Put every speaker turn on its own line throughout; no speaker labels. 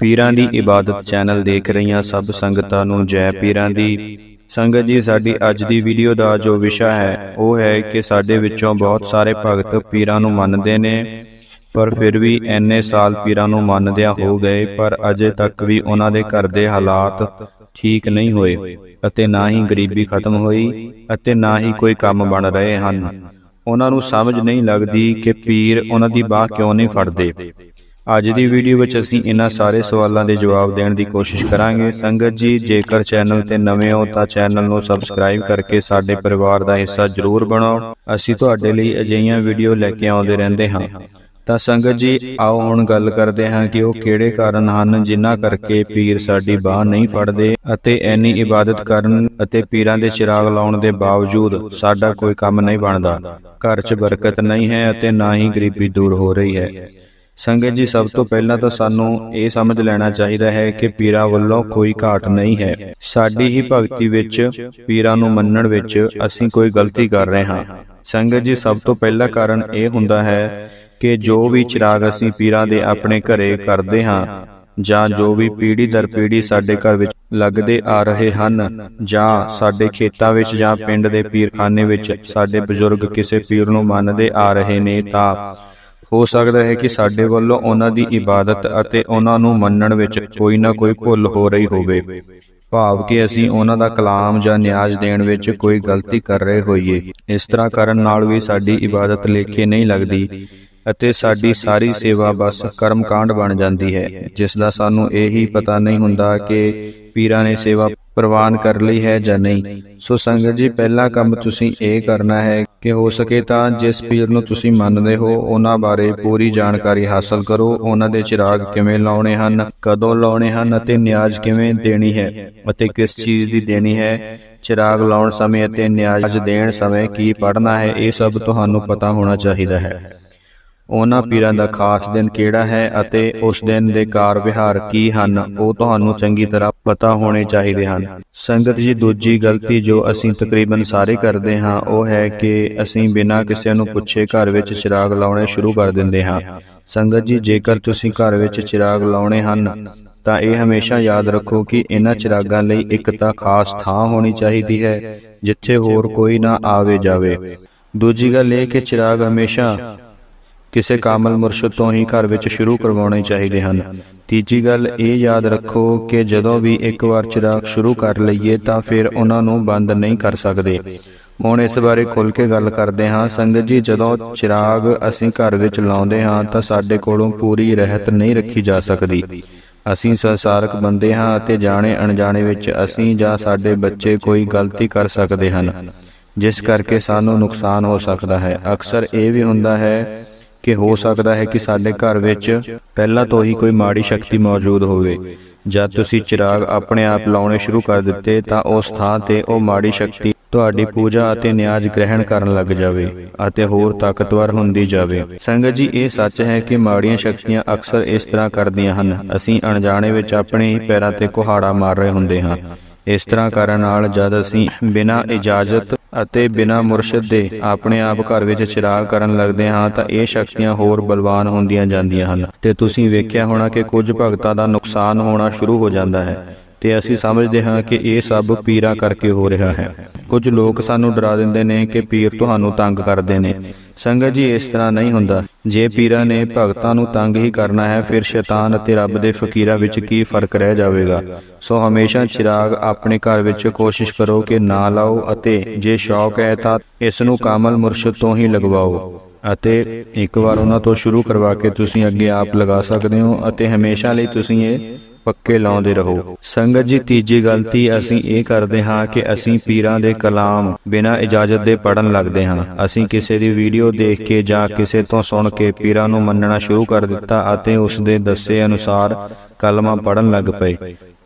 ਪੀਰਾਂ ਦੀ ਇਬਾਦਤ ਚੈਨਲ ਦੇਖ ਰਹੀਆਂ ਸਭ ਸੰਗਤਾਂ ਨੂੰ ਜੈ ਪੀਰਾਂ ਦੀ। ਸੰਗਤ ਜੀ ਸਾਡੀ ਅੱਜ ਦੀ ਵੀਡੀਓ ਦਾ ਜੋ ਵਿਸ਼ਾ ਹੈ ਉਹ ਹੈ ਕਿ ਸਾਡੇ ਵਿੱਚੋਂ ਬਹੁਤ ਸਾਰੇ ਭਗਤ ਪੀਰਾਂ ਨੂੰ ਮੰਨਦੇ ਨੇ ਪਰ ਫਿਰ ਵੀ ਐਨੇ ਸਾਲ ਪੀਰਾਂ ਨੂੰ ਮੰਨਦਿਆਂ ਹੋ ਗਏ ਪਰ ਅਜੇ ਤੱਕ ਵੀ ਉਹਨਾਂ ਦੇ ਘਰ ਦੇ ਹਾਲਾਤ ਠੀਕ ਨਹੀਂ ਹੋਏ ਅਤੇ ਨਾ ਹੀ ਗਰੀਬੀ ਖਤਮ ਹੋਈ ਅਤੇ ਨਾ ਹੀ ਕੋਈ ਕੰਮ ਬਣ ਰਹੇ ਹਨ। ਉਹਨਾਂ ਨੂੰ ਸਮਝ ਨਹੀਂ ਲੱਗਦੀ ਕਿ ਪੀਰ ਉਹਨਾਂ ਦੀ ਬਾਹ ਕਿਉਂ ਨਹੀਂ ਫੜਦੇ ਅੱਜ ਦੀ ਵੀਡੀਓ ਵਿੱਚ ਅਸੀਂ ਇਹਨਾਂ ਸਾਰੇ ਸਵਾਲਾਂ ਦੇ ਜਵਾਬ ਦੇਣ ਦੀ ਕੋਸ਼ਿਸ਼ ਕਰਾਂਗੇ। ਸੰਗਤ ਜੀ, ਜੇਕਰ ਚੈਨਲ ਤੇ ਨਵੇਂ ਹੋ ਤਾਂ ਚੈਨਲ ਨੂੰ ਸਬਸਕ੍ਰਾਈਬ ਕਰਕੇ ਸਾਡੇ ਪਰਿਵਾਰ ਦਾ ਹਿੱਸਾ ਜ਼ਰੂਰ ਬਣਾਓ। ਅਸੀਂ ਤੁਹਾਡੇ ਲਈ ਅਜਿਹੀਆਂ ਵੀਡੀਓ ਲੈ ਕੇ ਆਉਂਦੇ ਰਹਿੰਦੇ ਹਾਂ। ਤਾਂ ਸੰਗਤ ਜੀ, ਆਓ ਹੁਣ ਗੱਲ ਕਰਦੇ ਹਾਂ ਕਿ ਉਹ ਕਿਹੜੇ ਕਾਰਨ ਹਨ ਜਿਨ੍ਹਾਂ ਕਰਕੇ ਪੀਰ ਸਾਡੀ ਬਾਹ ਨਹੀਂ ਫੜਦੇ ਅਤੇ ਐਨੀ ਇਬਾਦਤ ਕਰਨ ਅਤੇ ਪੀਰਾਂ ਦੇ ਚਿਰਾਗ ਲਾਉਣ ਦੇ ਬਾਵਜੂਦ ਸਾਡਾ ਕੋਈ ਕੰਮ ਨਹੀਂ ਬਣਦਾ। ਘਰ 'ਚ ਬਰਕਤ ਨਹੀਂ ਹੈ ਅਤੇ ਨਾ ਹੀ ਗਰੀਬੀ ਦੂਰ ਹੋ ਰਹੀ ਹੈ। ਸੰਗਤ ਜੀ, ਸਭ ਤੋਂ ਪਹਿਲਾਂ ਤਾਂ ਸਾਨੂੰ ਇਹ ਸਮਝ ਲੈਣਾ ਚਾਹੀਦਾ ਹੈ ਕਿ ਪੀਰਾਂ ਵੱਲੋਂ ਕੋਈ ਘਾਟ ਨਹੀਂ ਹੈ। ਸਾਡੀ ਹੀ ਭਗਤੀ ਵਿੱਚ, ਪੀਰਾਂ ਨੂੰ ਮੰਨਣ ਵਿੱਚ ਅਸੀਂ ਕੋਈ ਗਲਤੀ ਕਰ ਰਹੇ ਹਾਂ। ਸੰਗਤ ਜੀ, ਸਭ ਤੋਂ ਪਹਿਲਾ ਕਾਰਨ ਇਹ ਹੁੰਦਾ ਹੈ ਕਿ ਜੋ ਵੀ ਚਿਰਾਗ ਅਸੀਂ ਪੀਰਾਂ ਦੇ ਆਪਣੇ ਘਰੇ ਕਰਦੇ ਹਾਂ ਜਾਂ ਜੋ ਵੀ ਪੀੜੀ ਦਰ ਪੀੜੀ ਸਾਡੇ ਘਰ ਵਿੱਚ ਲੱਗਦੇ ਆ ਰਹੇ ਹਨ ਜਾਂ ਸਾਡੇ ਖੇਤਾਂ ਵਿੱਚ ਜਾਂ ਪਿੰਡ ਦੇ ਪੀਰਖਾਨੇ ਵਿੱਚ ਸਾਡੇ ਬਜ਼ੁਰਗ ਕਿਸੇ ਪੀਰ ਨੂੰ ਮੰਨਦੇ ਆ ਰਹੇ ਨੇ ਤਾਂ ਹੋ ਸਕਦਾ ਹੈ ਕਿ ਸਾਡੇ ਵੱਲੋਂ ਉਹਨਾਂ ਦੀ ਇਬਾਦਤ ਅਤੇ ਉਹਨਾਂ ਨੂੰ ਮੰਨਣ ਵਿੱਚ ਕੋਈ ਨਾ ਕੋਈ ਭੁੱਲ ਹੋ ਰਹੀ ਹੋਵੇ। ਭਾਵ ਕਿ ਅਸੀਂ ਉਹਨਾਂ ਦਾ ਕਲਾਮ ਜਾਂ ਨਿਆਜ਼ ਦੇਣ ਵਿੱਚ ਕੋਈ ਗਲਤੀ ਕਰ ਰਹੇ ਹੋਈਏ। ਇਸ ਤਰ੍ਹਾਂ ਕਰਨ ਨਾਲ ਵੀ ਸਾਡੀ ਇਬਾਦਤ ਲੇਖੇ ਨਹੀਂ ਲੱਗਦੀ ਅਤੇ ਸਾਡੀ ਸਾਰੀ ਸੇਵਾ ਬਸ ਕਰਮਕਾਂਡ ਬਣ ਜਾਂਦੀ ਹੈ, ਜਿਸ ਦਾ ਸਾਨੂੰ ਇਹ ਹੀ ਪਤਾ ਨਹੀਂ ਹੁੰਦਾ ਕਿ ਪੀਰਾਂ ਨੇ ਸੇਵਾ ਪ੍ਰਵਾਨ ਕਰ ਲਈ ਹੈ ਜਾਂ ਨਹੀਂ? ਸੋ ਸੰਗਤ ਜੀ, ਪਹਿਲਾ ਕੰਮ ਤੁਸੀਂ ਇਹ ਕਰਨਾ ਹੈ ਕਿ ਹੋ ਸਕੇ ਤਾਂ ਜਿਸ ਪੀਰ ਨੂੰ ਤੁਸੀਂ ਮੰਨਦੇ ਹੋ, ਉਹਨਾਂ ਬਾਰੇ ਪੂਰੀ ਜਾਣਕਾਰੀ ਹਾਸਲ ਕਰੋ। ਉਹਨਾਂ ਦੇ ਚਿਰਾਗ ਕਿਵੇਂ ਲਾਉਣੇ ਹਨ, ਕਦੋਂ ਲਾਉਣੇ ਹਨ ਅਤੇ ਨਿਆਜ਼ ਕਿਵੇਂ ਦੇਣੀ ਹੈ ਅਤੇ ਕਿਸ ਚੀਜ਼ ਦੀ ਦੇਣੀ ਹੈ? ਚਿਰਾਗ ਲਾਉਣ ਸਮੇਂ ਅਤੇ ਨਿਆਜ਼ ਦੇਣ ਸਮੇਂ ਕੀ ਪੜ੍ਹਨਾ ਹੈ, ਇਹ ਸਭ ਤੁਹਾਨੂੰ ਪਤਾ ਹੋਣਾ ਚਾਹੀਦਾ ਹੈ। ਉਹਨਾਂ ਪੀਰਾਂ ਦਾ ਖਾਸ ਦਿਨ ਕਿਹੜਾ ਹੈ ਅਤੇ ਉਸ ਦਿਨ ਦੇ ਕਾਰ ਵਿਹਾਰ ਕੀ ਹਨ ਉਹ ਤੁਹਾਨੂੰ ਚੰਗੀ ਤਰ੍ਹਾਂ ਪਤਾ ਹੋਣੇ ਚਾਹੀਦੇ ਹਨ। ਸੰਗਤ ਜੀ ਦੂਜੀ ਗਲਤੀ ਜੋ ਅਸੀਂ ਤਕਰੀਬਨ ਸਾਰੇ ਕਰਦੇ ਹਾਂ ਉਹ ਹੈ ਕਿ ਅਸੀਂ ਬਿਨਾਂ ਕਿਸੇ ਨੂੰ ਪੁੱਛੇ ਘਰ ਵਿੱਚ ਚਿਰਾਗ ਲਾਉਣੇ ਸ਼ੁਰੂ ਕਰ ਦਿੰਦੇ ਹਾਂ। ਸੰਗਤ ਜੀ ਜੇਕਰ ਤੁਸੀਂ ਘਰ ਵਿੱਚ ਚਿਰਾਗ ਲਾਉਣੇ ਹਨ ਤਾਂ ਇਹ ਹਮੇਸ਼ਾ ਯਾਦ ਰੱਖੋ ਕਿ ਇਹਨਾਂ ਚਿਰਾਗਾਂ ਲਈ ਇੱਕ ਤਾਂ ਖਾਸ ਥਾਂ ਹੋਣੀ ਚਾਹੀਦੀ ਹੈ ਜਿੱਥੇ ਹੋਰ ਕੋਈ ਨਾ ਆਵੇ ਜਾਵੇ ਦੂਜੀ ਗੱਲ ਇਹ ਕਿ ਚਿਰਾਗ ਹਮੇਸ਼ਾ ਕਿਸੇ ਕਾਮਲ ਮੁਰਸ਼ਿਦ ਤੋਂ ਹੀ ਘਰ ਵਿੱਚ ਸ਼ੁਰੂ ਕਰਵਾਉਣੇ ਚਾਹੀਦੇ ਹਨ। ਤੀਜੀ ਗੱਲ ਇਹ ਯਾਦ ਰੱਖੋ ਕਿ ਜਦੋਂ ਵੀ ਇੱਕ ਵਾਰ ਚਿਰਾਗ ਸ਼ੁਰੂ ਕਰ ਲਈਏ ਤਾਂ ਫਿਰ ਉਹਨਾਂ ਨੂੰ ਬੰਦ ਨਹੀਂ ਕਰ ਸਕਦੇ। ਹੁਣ ਇਸ ਬਾਰੇ ਖੁੱਲ ਕੇ ਗੱਲ ਕਰਦੇ ਹਾਂ। ਸੰਗਤ ਜੀ, ਜਦੋਂ ਚਿਰਾਗ ਅਸੀਂ ਘਰ ਵਿੱਚ ਲਾਉਂਦੇ ਹਾਂ ਤਾਂ ਸਾਡੇ ਕੋਲੋਂ ਪੂਰੀ ਰਹਿਤ ਨਹੀਂ ਰੱਖੀ ਜਾ ਸਕਦੀ। ਅਸੀਂ ਸੰਸਾਰਕ ਬੰਦੇ ਹਾਂ ਅਤੇ ਜਾਣੇ ਅਣਜਾਣੇ ਵਿੱਚ ਅਸੀਂ ਜਾਂ ਸਾਡੇ ਬੱਚੇ ਕੋਈ ਗਲਤੀ ਕਰ ਸਕਦੇ ਹਨ। ਜਿਸ ਕਰਕੇ ਸਾਨੂੰ ਨੁਕਸਾਨ ਹੋ ਸਕਦਾ ਹੈ। ਅਕਸਰ ਇਹ ਵੀ ਹੁੰਦਾ ਹੈ ਕਿ ਹੋ ਸਕਦਾ ਹੈ ਕਿ ਸਾਡੇ ਘਰ ਵਿੱਚ ਪਹਿਲਾਂ ਤੋਂ ਹੀ ਕੋਈ ਮਾੜੀ ਸ਼ਕਤੀ ਮੌਜੂਦ ਹੋਵੇ। ਜਦ ਤੁਸੀਂ ਚਿਰਾਗ ਆਪਣੇ ਆਪ ਲਾਉਣੇ ਸ਼ੁਰੂ ਕਰ ਦਿੱਤੇ, ਤਾਂ ਉਸ ਥਾਂ ਤੇ ਉਹ ਮਾੜੀ ਸ਼ਕਤੀ ਤੁਹਾਡੀ ਪੂਜਾ ਅਤੇ ਨਿਆਜ਼ ਗ੍ਰਹਿਣ ਕਰਨ ਲੱਗ ਜਾਵੇ ਅਤੇ ਹੋਰ ਤਾਕਤਵਰ ਹੁੰਦੀ ਜਾਵੇ। ਸੰਗਤ ਜੀ, ਇਹ ਸੱਚ ਹੈ ਕਿ ਮਾੜੀਆਂ ਸ਼ਕਤੀਆਂ ਅਕਸਰ ਇਸ ਤਰ੍ਹਾਂ ਕਰਦੀਆਂ ਹਨ। ਅਸੀਂ ਅਣਜਾਣੇ ਵਿੱਚ ਆਪਣੇ ਹੀ ਪੈਰਾਂ ਤੇ ਕੁਹਾੜਾ ਮਾਰ ਰਹੇ ਹੁੰਦੇ ਹਾਂ। ਇਸ ਤਰ੍ਹਾਂ ਕਰਨ ਨਾਲ ਜਦ ਅਸੀਂ ਬਿਨਾਂ ਇਜਾਜ਼ਤ ਅਤੇ ਬਿਨਾਂ ਮੁਰਸ਼ਿਦ ਦੇ ਆਪਣੇ ਆਪ ਘਰ ਵਿੱਚ ਚਿਰਾਗ ਕਰਨ ਲੱਗਦੇ ਹਾਂ ਤਾਂ ਇਹ ਸ਼ਕਤੀਆਂ ਹੋਰ ਬਲਵਾਨ ਹੁੰਦੀਆਂ ਜਾਂਦੀਆਂ ਹਨ। ਤੇ ਤੁਸੀਂ ਵੇਖਿਆ ਹੋਣਾ ਕਿ ਕੁਝ ਭਗਤਾਂ ਦਾ ਨੁਕਸਾਨ ਹੋਣਾ ਸ਼ੁਰੂ ਹੋ ਜਾਂਦਾ ਹੈ। ਤੇ ਅਸੀਂ ਸਮਝਦੇ ਹਾਂ ਕਿ ਇਹ ਸਭ ਪੀਰਾ ਕਰਕੇ ਹੋ ਰਿਹਾ ਹੈ। ਕੁਝ ਲੋਕ ਸਾਨੂੰ ਡਰਾ ਦਿੰਦੇ ਨੇ ਕਿ ਪੀਰ ਤੁਹਾਨੂੰ ਤੰਗ ਕਰਦੇ ਨੇ। ਸੰਗਤ ਜੀ, ਇਸ ਤਰ੍ਹਾਂ ਨਹੀਂ ਹੁੰਦਾ। ਜੇ ਪੀਰਾਂ ਨੇ ਭਗਤਾਂ ਨੂੰ ਤੰਗ ਹੀ ਕਰਨਾ ਹੈ, ਫਿਰ ਸ਼ੈਤਾਨ ਅਤੇ ਰੱਬ ਦੇ ਫਕੀਰਾਂ ਵਿੱਚ ਕੀ ਫ਼ਰਕ ਰਹਿ ਜਾਵੇਗਾ? ਸੋ ਹਮੇਸ਼ਾ ਚਿਰਾਗ ਆਪਣੇ ਘਰ ਵਿੱਚ ਕੋਸ਼ਿਸ਼ ਕਰੋ ਕਿ ਨਾ ਲਾਓ ਅਤੇ ਜੇ ਸ਼ੌਕ ਹੈ ਤਾਂ ਇਸ ਨੂੰ ਕਾਮਲ ਮੁਰਸ਼ਿਦ ਤੋਂ ਹੀ ਲਗਵਾਓ। ਅਤੇ ਇੱਕ ਵਾਰ ਉਹਨਾਂ ਤੋਂ ਸ਼ੁਰੂ ਕਰਵਾ ਕੇ ਤੁਸੀਂ ਅੱਗੇ ਆਪ ਲਗਾ ਸਕਦੇ ਹੋ ਅਤੇ ਹਮੇਸ਼ਾ ਲਈ ਤੁਸੀਂ ਇਹ ਪੱਕੇ ਲਾਉਂਦੇ ਰਹੋ। ਸੰਗਤ ਜੀ, ਤੀਜੀ ਗਲਤੀ ਅਸੀਂ ਇਹ ਕਰਦੇ ਹਾਂ ਕਿ ਅਸੀਂ ਪੀਰਾਂ ਦੇ ਕਲਾਮ ਬਿਨਾਂ ਇਜਾਜ਼ਤ ਦੇ ਪੜਨ ਲੱਗਦੇ ਹਾਂ। ਅਸੀਂ ਕਿਸੇ ਦੀ ਵੀਡੀਓ ਦੇਖ ਕੇ ਜਾਂ ਕਿਸੇ ਤੋਂ ਸੁਣ ਕੇ ਪੀਰਾਂ ਨੂੰ ਮੰਨਣਾ ਸ਼ੁਰੂ ਕਰ ਦਿੱਤਾ ਅਤੇ ਉਸ ਦੇ ਦੱਸੇ ਅਨੁਸਾਰ ਕਲਮਾ ਪੜਨ ਲੱਗ ਪਏ।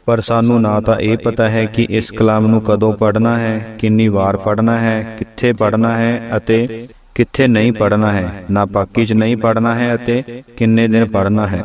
ਪਰ ਸਾਨੂੰ ਨਾ ਤਾਂ ਇਹ ਪਤਾ ਹੈ ਕਿ ਇਸ ਕਲਾਮ ਨੂੰ ਕਦੋਂ ਪੜਨਾ ਹੈ, ਕਿੰਨੀ ਵਾਰ ਪੜਨਾ ਹੈ, ਕਿੱਥੇ ਪੜਨਾ ਹੈ ਅਤੇ ਕਿੱਥੇ ਨਹੀਂ ਪੜਨਾ ਹੈ। ਨਾ ਪਾਕੀ 'ਚ ਨਹੀਂ ਪੜਨਾ ਹੈ ਅਤੇ ਕਿੰਨੇ ਦਿਨ ਪੜਨਾ ਹੈ।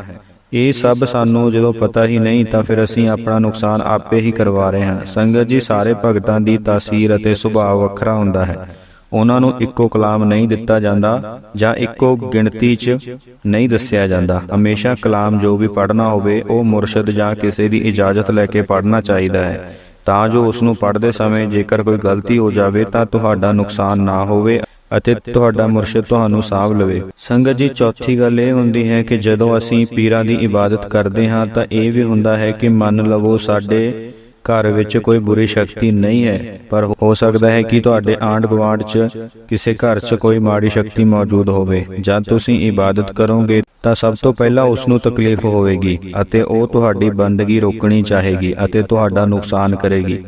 ਇਹ ਸਭ ਸਾਨੂੰ ਜਦੋਂ ਪਤਾ ਹੀ ਨਹੀਂ ਤਾਂ ਫਿਰ ਅਸੀਂ ਆਪਣਾ ਨੁਕਸਾਨ ਆਪੇ ਹੀ ਕਰਵਾ ਰਹੇ ਹਾਂ। ਸੰਗਤ ਜੀ, ਸਾਰੇ ਭਗਤਾਂ ਦੀ ਤਾਸੀਰ ਅਤੇ ਸੁਭਾਅ ਵੱਖਰਾ ਹੁੰਦਾ ਹੈ। ਉਹਨਾਂ ਨੂੰ ਇੱਕੋ ਕਲਾਮ ਨਹੀਂ ਦਿੱਤਾ ਜਾਂਦਾ ਜਾਂ ਇੱਕੋ ਗਿਣਤੀ 'ਚ ਨਹੀਂ ਦੱਸਿਆ ਜਾਂਦਾ। ਹਮੇਸ਼ਾ ਕਲਾਮ ਜੋ ਵੀ ਪੜ੍ਹਨਾ ਹੋਵੇ, ਉਹ ਮੁਰਸ਼ਿਦ ਜਾਂ ਕਿਸੇ ਦੀ ਇਜਾਜ਼ਤ ਲੈ ਕੇ ਪੜ੍ਹਨਾ ਚਾਹੀਦਾ ਹੈ। ਤਾਂ ਜੋ ਉਸ ਨੂੰ ਪੜ੍ਹਦੇ ਸਮੇਂ ਜੇਕਰ ਕੋਈ ਗਲਤੀ ਹੋ ਜਾਵੇ ਤਾਂ ਤੁਹਾਡਾ ਨੁਕਸਾਨ ਨਾ ਹੋਵੇ। ਅਤੇ ਤੁਹਾਡਾ ਮੁਰਸ਼ਿਦ ਤੁਹਾਨੂੰ ਸਾਂਭ ਲਵੇ। ਸੰਗਤ ਜੀ, ਚੌਥੀ ਗੱਲ ਇਹ ਹੁੰਦੀ ਹੈ ਕਿ ਜਦੋਂ ਅਸੀਂ ਪੀਰਾਂ ਦੀ ਇਬਾਦਤ ਕਰਦੇ ਹਾਂ, ਤਾਂ ਇਹ ਵੀ ਹੁੰਦਾ ਹੈ ਕਿ ਮੰਨ ਲਵੋ ਸਾਡੇ ਘਰ ਵਿੱਚ ਕੋਈ ਬੁਰੀ ਸ਼ਕਤੀ ਨਹੀਂ ਹੈ, ਪਰ ਹੋ ਸਕਦਾ ਹੈ ਕਿ ਤੁਹਾਡੇ ਆਂਢ ਗੁਆਂਢ 'ਚ ਕਿਸੇ ਘਰ 'ਚ ਕੋਈ ਮਾੜੀ ਸ਼ਕਤੀ ਮੌਜੂਦ ਹੋਵੇ। ਜਦ ਤੁਸੀਂ ਇਬਾਦਤ ਕਰੋਗੇ, ਤਾਂ ਸਭ ਤੋਂ ਪਹਿਲਾਂ ਉਸ ਨੂੰ ਤਕਲੀਫ ਹੋਵੇਗੀ ਅਤੇ ਉਹ ਤੁਹਾਡੀ ਬੰਦਗੀ ਰੋਕਣੀ ਚਾਹੇਗੀ ਅਤੇ ਤੁਹਾਡਾ ਨੁਕਸਾਨ ਕਰੇਗੀ।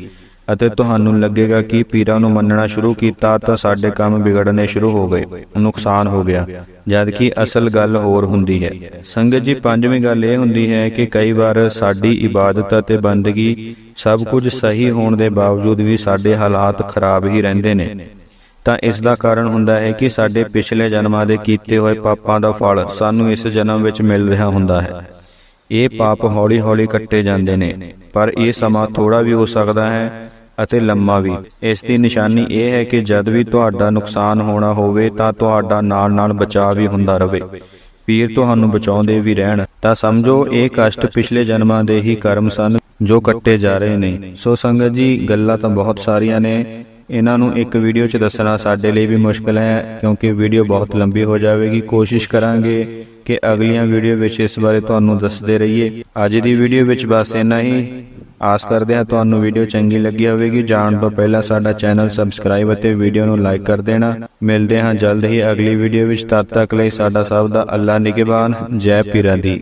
ਅਤੇ ਤੁਹਾਨੂੰ ਲੱਗੇਗਾ ਕਿ ਪੀਰਾਂ ਨੂੰ ਮੰਨਣਾ ਸ਼ੁਰੂ ਕੀਤਾ ਤਾਂ ਸਾਡੇ ਕੰਮ ਵਿਗੜਨੇ ਸ਼ੁਰੂ ਹੋ ਗਏ, ਨੁਕਸਾਨ ਹੋ ਗਿਆ। ਜਦ ਕਿ ਅਸਲ ਗੱਲ ਹੋਰ ਹੁੰਦੀ ਹੈ। ਸੰਗਤ ਜੀ, ਪੰਜਵੀਂ ਗੱਲ ਇਹ ਹੁੰਦੀ ਹੈ ਕਿ ਕਈ ਵਾਰ ਸਾਡੀ ਇਬਾਦਤ ਅਤੇ ਬੰਦਗੀ ਸਭ ਕੁਝ ਸਹੀ ਹੋਣ ਦੇ ਬਾਵਜੂਦ ਵੀ ਸਾਡੇ ਹਾਲਾਤ ਖਰਾਬ ਹੀ ਰਹਿੰਦੇ ਨੇ। ਤਾਂ ਇਸ ਦਾ ਕਾਰਨ ਹੁੰਦਾ ਹੈ ਕਿ ਸਾਡੇ ਪਿਛਲੇ ਜਨਮਾਂ ਦੇ ਕੀਤੇ ਹੋਏ ਪਾਪਾਂ ਦਾ ਫਲ ਸਾਨੂੰ ਇਸ ਜਨਮ ਵਿੱਚ ਮਿਲ ਰਿਹਾ ਹੁੰਦਾ ਹੈ। ਇਹ ਪਾਪ ਹੌਲੀ-ਹੌਲੀ ਕੱਟੇ ਜਾਂਦੇ ਨੇ, ਪਰ ਇਹ ਸਮਾਂ ਥੋੜਾ ਵੀ ਹੋ ਸਕਦਾ ਹੈ ਅਤੇ ਲੰਮਾ ਵੀ। ਇਸ ਦੀ ਨਿਸ਼ਾਨੀ ਇਹ ਹੈ ਕਿ ਜਦ ਵੀ ਤੁਹਾਡਾ ਨੁਕਸਾਨ ਹੋਣਾ ਹੋਵੇ ਤਾਂ ਤੁਹਾਡਾ ਨਾਲ-ਨਾਲ ਬਚਾਅ ਵੀ ਹੁੰਦਾ ਰਹੇ ਪੀਰ ਤੁਹਾਨੂੰ ਬਚਾਉਂਦੇ ਵੀ ਰਹਿਣ। ਤਾਂ ਸਮਝੋ, ਇਹ ਕਸ਼ਟ ਪਿਛਲੇ ਜਨਮਾਂ ਦੇ ਹੀ ਕਰਮ ਸਨ ਜੋ ਕੱਟੇ ਜਾ ਰਹੇ ਨੇ। ਸੋ ਸੰਗਤ ਜੀ, ਗੱਲਾਂ ਤਾਂ ਬਹੁਤ ਸਾਰੀਆਂ ਨੇ। ਇਹਨਾਂ ਨੂੰ ਇੱਕ ਵੀਡੀਓ 'ਚ ਦੱਸਣਾ ਸਾਡੇ ਲਈ ਵੀ ਮੁਸ਼ਕਲ ਹੈ, ਕਿਉਂਕਿ ਵੀਡੀਓ ਬਹੁਤ ਲੰਬੀ ਹੋ ਜਾਵੇਗੀ। ਕੋਸ਼ਿਸ਼ ਕਰਾਂਗੇ ਕਿ ਅਗਲੀਆਂ ਵੀਡੀਓ ਵਿੱਚ ਇਸ ਬਾਰੇ ਤੁਹਾਨੂੰ ਦੱਸਦੇ ਰਹੀਏ। ਅੱਜ ਦੀ ਵੀਡੀਓ ਵਿੱਚ ਬਸ ਇੰਨਾ ਹੀ। ਆਸ ਕਰਦੇ ਹਾਂ ਤੁਹਾਨੂੰ ਵੀਡੀਓ ਚੰਗੀ ਲੱਗੀ ਹੋਵੇਗੀ। ਜਾਣ ਤੋਂ ਪਹਿਲਾਂ ਸਾਡਾ ਚੈਨਲ ਸਬਸਕ੍ਰਾਈਬ ਅਤੇ ਵੀਡੀਓ ਨੂੰ ਲਾਈਕ ਕਰ ਦੇਣਾ। ਮਿਲਦੇ ਹਾਂ ਜਲਦ ਹੀ ਅਗਲੀ ਵੀਡੀਓ ਵਿੱਚ। ਤਦ ਤੱਕ ਲਈ ਸਾਡਾ ਸਭ ਦਾ ਅੱਲਾ ਨਿਗਹਿਬਾਨ। ਜੈ ਪੀਰਾਂ ਦੀ।